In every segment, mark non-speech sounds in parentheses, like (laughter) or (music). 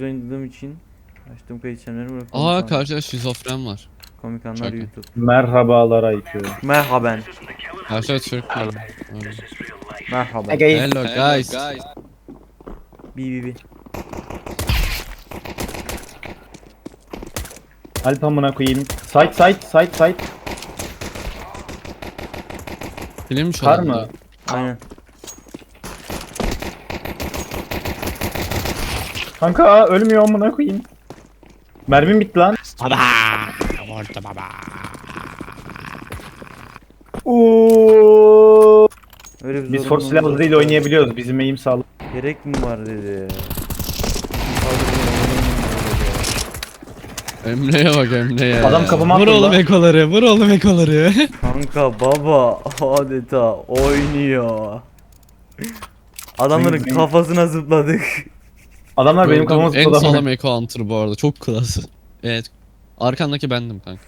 güzel oynadığım için açtım kayıt işlemleri bırakıyorum. Aa Sonra karşıda şizofren var. Komik anlar Şaka. YouTube. Merhabalar IQ. Merhaben. Karşıda Türk var. Öyle. Merhaba. Hello guys. Bi bi bi. Alp amına koyayım. Site site site site. Film Kar çaldı. mı? Aynen. Kanka ölmüyor amına koyayım. Mermim bitti lan. Oo. Öyle bir Biz zorunluluğumuz Force yok. değil oynayabiliyoruz. Bizim eğim sağlam. Gerek mi var dedi. Emre'ye bak Emre'ye. Adam kafama Vur attı oğlum lan. ekoları, vur oğlum ekoları. Kanka baba adeta oynuyor. Adamların kafasına zıpladık. Adamlar benim kafama En sağlam eko hunter bu arada. Çok klas. Evet. Arkandaki bendim kanka.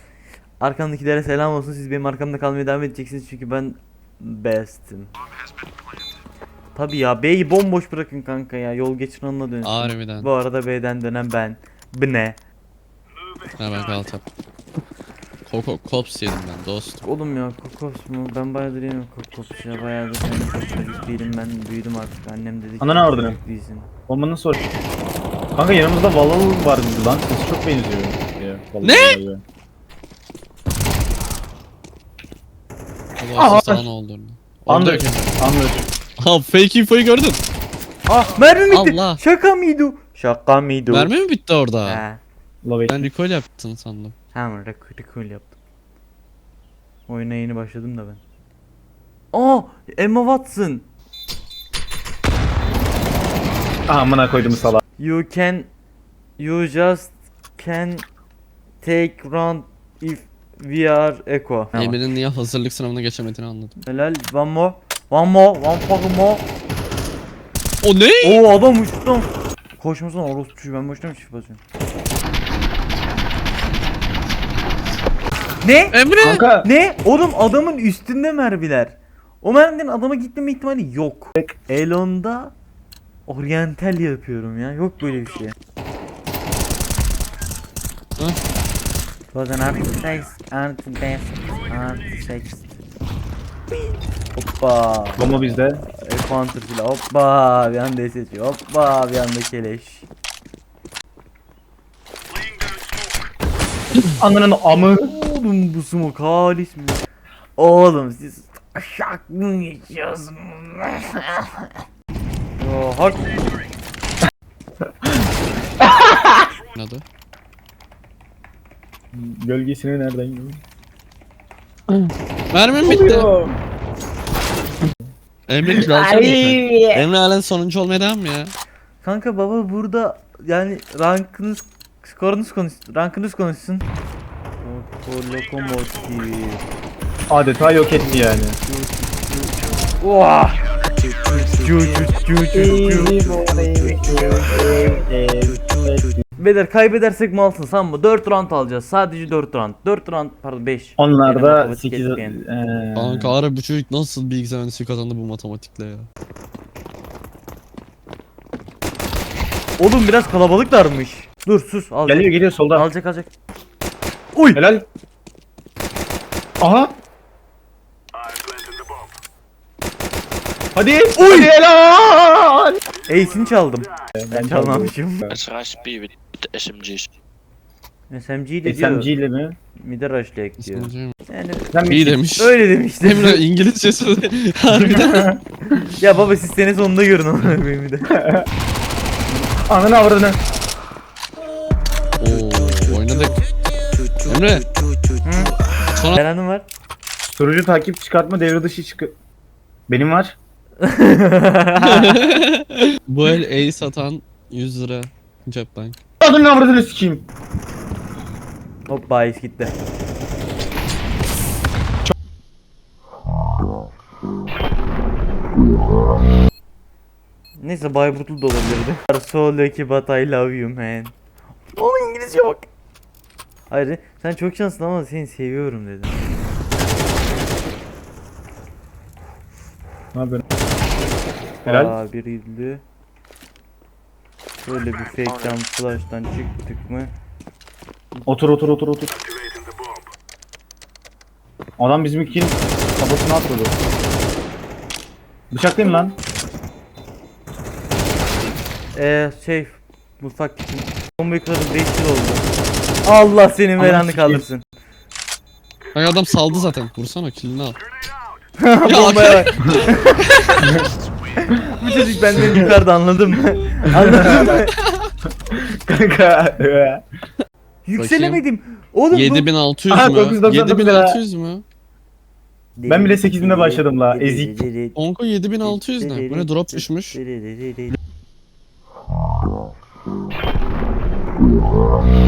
Arkamdakilere selam olsun. Siz benim arkamda kalmaya devam edeceksiniz çünkü ben best'im. Tabi ya B'yi bomboş bırakın kanka ya. Yol geçirenle dönsün. Harbiden. Bu arada B'den dönen ben. Bne. Hemen kalk yap. Koko kops yedim ben dostum. Oğlum ya kokos mu? Ben bayağıdır yemiyorum kokos ya. Bayağıdır yani çocuk değilim ben büyüdüm artık. Annem dedi ki. Ananı avradını. çocuk Değilsin. Olmanın sor. Kanka yanımızda Valal var lan. Sesi çok benziyor. Ya, Ne? Allah sana ne oldu? Orada Andır. yok. Andır. Ha fake info'yu gördün. Ah mermi bitti. Allah. Şaka mıydı? Şaka mıydı? Mermi mi bitti orada? He. Love Ben recoil yaptın sandım. Tamam recall yaptım. Oyuna yeni başladım da ben. Aa Emma Watson. Amına koydum sala. You can you just can take round if we are echo. Emir'in niye hazırlık sınavına geçemediğini anladım. Helal one more. One more, one fucking more. O ne? Oo adam uçtu. Koşmasana orospu ben boşuna mı çift basıyorum? Ne? Emre! Kanka Ne? Oğlum adamın üstünde mermiler. O merminin adama gitmeme ihtimali yok. Elon'da oryantal yapıyorum ya. Yok böyle bir şey. Hı? Bakın artı seks, artı best, artı seks. Hoppa. bomba bizde. E, counter silah. Hoppa. Bir anda SSC. Hoppa. Bir anda keleş. Ananın amı. Oğlum bu smoke halis mi? Oğlum siz şak mı geçiyorsunuz? Yo hak. (laughs) Adı. Gölgesini nereden yiyor? Mermim bitti. Emre kral Emre halen sonuncu olmaya devam mı ya? Kanka baba burada yani rankınız skorunuz konuş rankınız konuşsun. O lokomotiv. Adeta yok etti yani. Beyler kaybedersek malsın sen mı? 4 round alacağız. Sadece 4 round. 4 round pardon 5. Onlar da 8 Kanka ara bu çocuk nasıl bilgisayar mühendisliği kazandı bu matematikle ya? Oğlum biraz kalabalıklarmış. Dur sus al. Geliyor geliyor solda. Alacak alacak. Uy! Helal. Aha. Hadi. Hadi helal. Ace'ini çaldım. Ben çalmamışım. Rush B with SMGs. SMG de diyor. SMG ile mi? Mide rush'layak diyor. Yani Sen İyi mi? demiş. öyle demiştim. Emre İngilizce söyle. (laughs) Harbiden. ya baba siz sene sonunda görün onu benim de. Ananı avradını. Emre. Sonra Belanım var. Sorucu takip çıkartma devre dışı çıkı. Benim var. (laughs) bu el Ace satan 100 lira cepten. Adını avradını sikeyim. Hoppa Ace gitti. Neyse Bayburtlu da olabilirdi. So lucky but I love you man. Oğlum İngilizce bak. Hayır sen çok şanslısın ama seni seviyorum dedim. Ne yapıyorsun? Helal. Aa bir yıldı. Böyle bir fake jump flash'tan çıktık mı? Otur otur otur otur. Adam bizimkinin kafasına atladı. Bıçaklayayım lan. Eee şey mutfak için bombayı kırdım 5 yıl oldu. Allah senin belanı kaldırsın. Bak adam saldı zaten. Vursana killini al. (laughs) Bombaya bak. Bu çocuk benden yukarıda anladın mı? Anladın mı? Kanka. Yükselemedim. Oğlum bu- 7600 Aha, mü? 999 lira. 7600 mü? Ben bile 8000'de başladım la, ezik. Onko 7600 ne? Bu ne drop düşmüş.